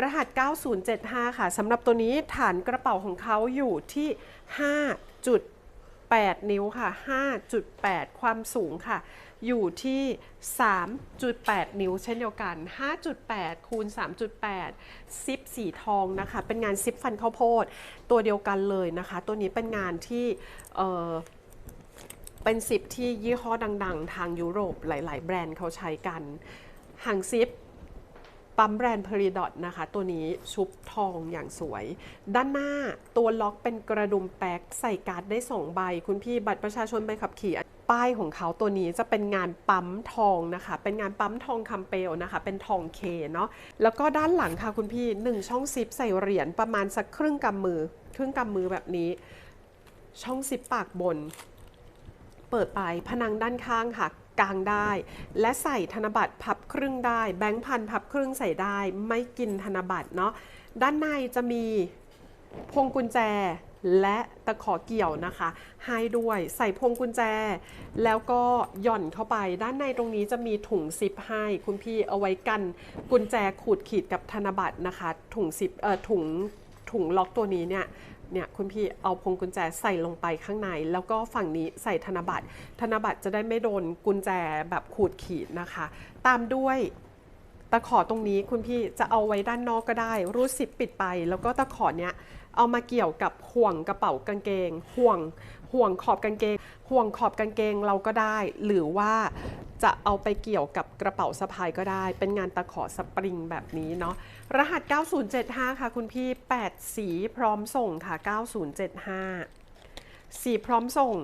รหัส 9075 ค่ะสำหรับตัวนี้ฐานกระเป๋าของเขาอยู่ที่ 5.8 นิ้วค่ะ 5.8 ความสูงค่ะ อยู่ที่ 3.8 นิ้วเช่นเดียวกัน 5.8 คูณ 3.8 ซิปสีทองนะคะ เป็นงานซิปฟันข้าวโพด ตัวเดียวกันเลยนะคะ ตัวนี้เป็นงานที่เเป็นซิปที่ยี่ห้อดัง ๆ ทางยุโรปหลาย ๆ แบรนด์เขาใช้กัน หางซิป ปั๊มแบรนด์ p e r i d o t นะคะ ตัวนี้ชุบทองอย่างสวย ด้านหน้าตัวล็อกเป็นกระดุมแป๊กใส่การ์ดได้ 2 ใบ คุณพี่บัตรประชาชนใบขับขี่ป้ายของเขาตัวนี้จะเป็นงานปั๊มทองนะคะ เป็นงานปั๊มทองคำเปลนะคะ เป็นทองเคเนาะแล้วก็ด้านหลังค่ะคุณพี่ 1 ช่องซิปใส่เหรียญประมาณสักครึ่งกำมือ ครึ่งกำมือแบบนี้ ช่องซิปปากบน เปิดไปผนังด้านข้างค่ะ กลางได้ และใส่ธนบัตรพับครึ่งได้ แบงค์พันพับครึ่งใส่ได้ ไม่กินธนบัตรเนาะด้านในจะมีพวงกุญแจและตะขอเกี่ยวนะคะ ให้ด้วยใส่พวงกุญแจ แล้วก็หย่อนเข้าไป ด้านในตรงนี้จะมีถุงซิปให้คุณพี่เอาไว้กันกุญแจขูดขีดกับธนบัตรนะคะ ถุงซิปเอ่อถุง ถุงล็อกตัวนี้เนี่ยเนี่ยคุณพี่เอาพวงกุญแจใส่ลงไปข้างใน แล้วก็ฝั่งนี้ใส่ธนบัตร ธนบัตรจะได้ไม่โดนกุญแจแบบขูดขีดนะคะ ตามด้วยตะขอตรงนี้คุณพี่จะเอาไว้ด้านนอกก็ได้ รูดซิปปิดไป แล้วก็ตะขอเนี้ยเอามาเกี่ยวกับห่วงกระเป๋ากางเกง ห่วงห่วงขอบกางเกง ห่วงขอบกางเกงเราก็ได้ หรือว่า จะเอาไปเกี่ยวกับกระเป๋าสะพายก็ได้ เป็นงานตะขอสปริงแบบนี้เนาะรหัส 9075 ค่ะคุณพี่ 8 สีพร้อมส่งค่ะ 9075 สีพร้อมส่ง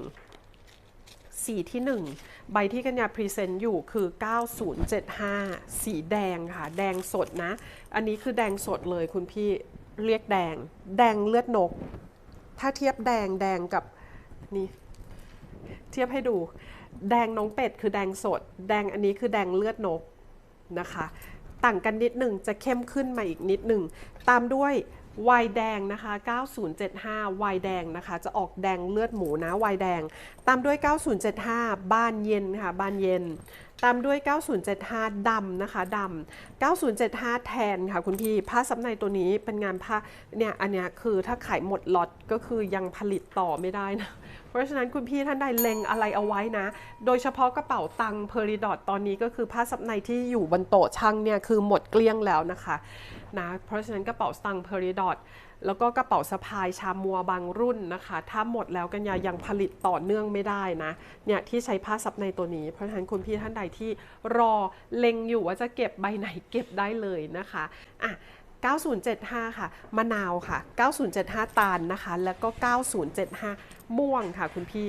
สีที่ 1 ใบที่กัญญาพรีเซนต์อยู่คือ 9075 สีแดงค่ะ แดงสดนะ อันนี้คือแดงสดเลยคุณพี่เรียกแดง แดงเลือดนก ถ้าเทียบแดงแดงกับนี่เทียบให้ดู แดงน้องเป็ดคือแดงสด แดงอันนี้คือแดงเลือดนกนะคะ ต่างกันนิดหนึ่งจะเข้มขึ้นมาอีกนิดหนึ่งตามด้วยวายแดงนะคะ 9075วายแดงนะคะ จะออกแดงเลือดหมูนะวายแดง ตามด้วย 9075 บ้านเย็นค่ะ บ้านเย็นตามด้วย 9075 ดำนะคะดำ9075 แทนค่ะคุณพี่ผ้าซับในตัวนี้เป็นงานผ้าเนี่ยอันเนี้ยคือถ้าขายหมดล็อตก็คือยังผลิตต่อไม่ได้นะเพราะฉะนั้นคุณพี่ท่านใดเล็งอะไรเอาไว้นะ โดยเฉพาะกระเป๋าตังค์เพอริดอตตอนนี้ก็คือผ้าซับในที่อยู่บนโต๊ะช่างเนี่ยคือหมดเกลี้ยงแล้วนะคะนะ เพราะฉะนั้นกระเป๋าตังค์เพอริดอตแล้วก็กระเป๋าสะพายชามัวบางรุ่นนะคะ ถ้าหมดแล้วกันยายังผลิตต่อเนื่องไม่ได้นะ เนี่ยที่ใช้ผ้าซับในตัวนี้ เพราะฉะนั้นคุณพี่ท่านใดที่รอเล็งอยู่ว่าจะเก็บใบไหนเก็บได้เลยนะคะอะ9075 ค่ะ มะนาวค่ะ 9075 ตาลนะคะ แล้วก็ 9075 ม่วงค่ะคุณพี่